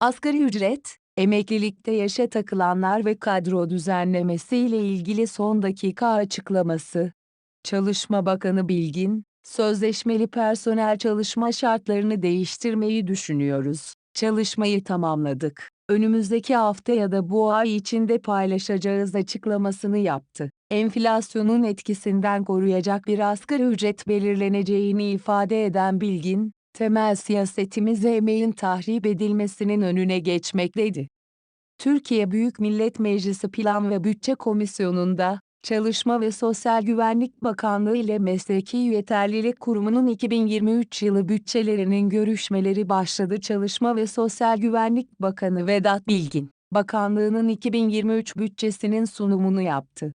Asgari ücret, emeklilikte yaşa takılanlar ve kadro düzenlemesi ile ilgili son dakika açıklaması. Çalışma Bakanı Bilgin, sözleşmeli personel çalışma şartlarını değiştirmeyi düşünüyoruz. Çalışmayı tamamladık. Önümüzdeki hafta ya da bu ay içinde paylaşacağız açıklamasını yaptı. Enflasyonun etkisinden koruyacak bir asgari ücret belirleneceğini ifade eden Bilgin, temel siyasetimiz emeğin tahrip edilmesinin önüne geçmekteydi. Türkiye Büyük Millet Meclisi Plan ve Bütçe Komisyonu'nda, Çalışma ve Sosyal Güvenlik Bakanlığı ile Mesleki Yeterlilik Kurumu'nun 2023 yılı bütçelerinin görüşmeleri başladı. Çalışma ve Sosyal Güvenlik Bakanı Vedat Bilgin, bakanlığının 2023 bütçesinin sunumunu yaptı.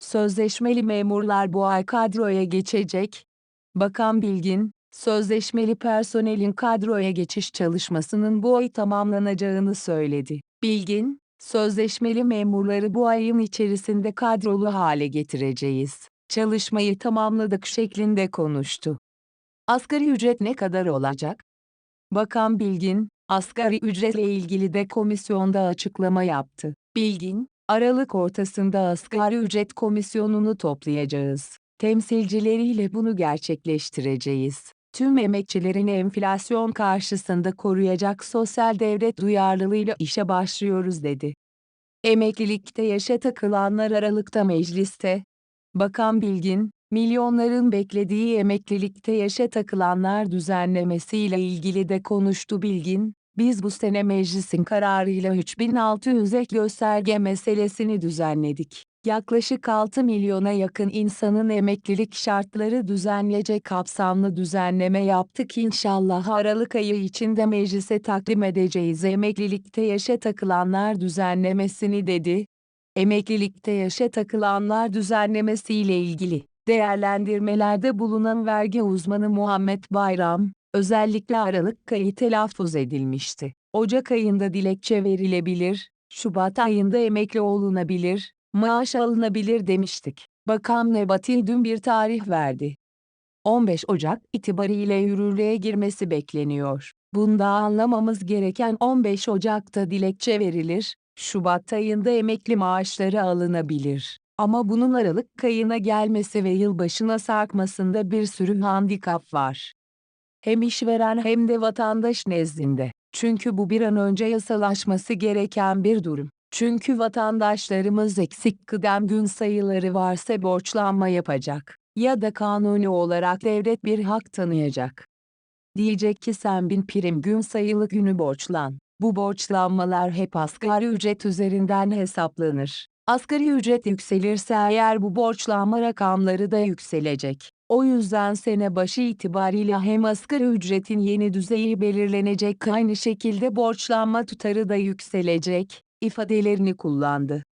Sözleşmeli memurlar bu ay kadroya geçecek. Bakan Bilgin, sözleşmeli personelin kadroya geçiş çalışmasının bu ay tamamlanacağını söyledi. Bilgin, sözleşmeli memurları bu ayın içerisinde kadrolu hale getireceğiz. Çalışmayı tamamladık şeklinde konuştu. Asgari ücret ne kadar olacak? Bakan Bilgin, asgari ücretle ilgili de komisyonda açıklama yaptı. Bilgin, Aralık ortasında asgari ücret komisyonunu toplayacağız. Temsilcileriyle bunu gerçekleştireceğiz. Tüm emekçilerin enflasyon karşısında koruyacak sosyal devlet duyarlılığıyla işe başlıyoruz dedi. Emeklilikte yaşa takılanlar Aralık'ta mecliste. Bakan Bilgin, milyonların beklediği emeklilikte yaşa takılanlar düzenlemesiyle ilgili de konuştu Bilgin, biz bu sene meclisin kararıyla 3600 ek gösterge meselesini düzenledik. Yaklaşık 6 milyona yakın insanın emeklilik şartları düzenleyecek kapsamlı düzenleme yaptık inşallah Aralık ayı içinde meclise takdim edeceğiz emeklilikte yaşa takılanlar düzenlemesini dedi. Emeklilikte yaşa takılanlar düzenlemesi ile ilgili değerlendirmelerde bulunan vergi uzmanı Muhammed Bayram, özellikle Aralık ayı telaffuz edilmişti. Ocak ayında dilekçe verilebilir, Şubat ayında emekli olunabilir, maaş alınabilir demiştik. Bakan Nebati dün bir tarih verdi. 15 Ocak itibariyle yürürlüğe girmesi bekleniyor. Bunda anlamamız gereken 15 Ocak'ta dilekçe verilir, Şubat ayında emekli maaşları alınabilir. Ama bunun Aralık ayına gelmesi ve yılbaşına sarkmasında bir sürü handikap var. Hem işveren hem de vatandaş nezdinde. Çünkü bu bir an önce yasalaşması gereken bir durum. Çünkü vatandaşlarımız eksik kıdem gün sayıları varsa borçlanma yapacak ya da kanuni olarak devlet bir hak tanıyacak. Diyecek ki sen bin prim gün sayılı günü borçlan. Bu borçlanmalar hep asgari ücret üzerinden hesaplanır. Asgari ücret yükselirse eğer bu borçlanma rakamları da yükselecek. O yüzden sene başı itibariyle hem asgari ücretin yeni düzeyi belirlenecek aynı şekilde borçlanma tutarı da yükselecek ifadelerini kullandı.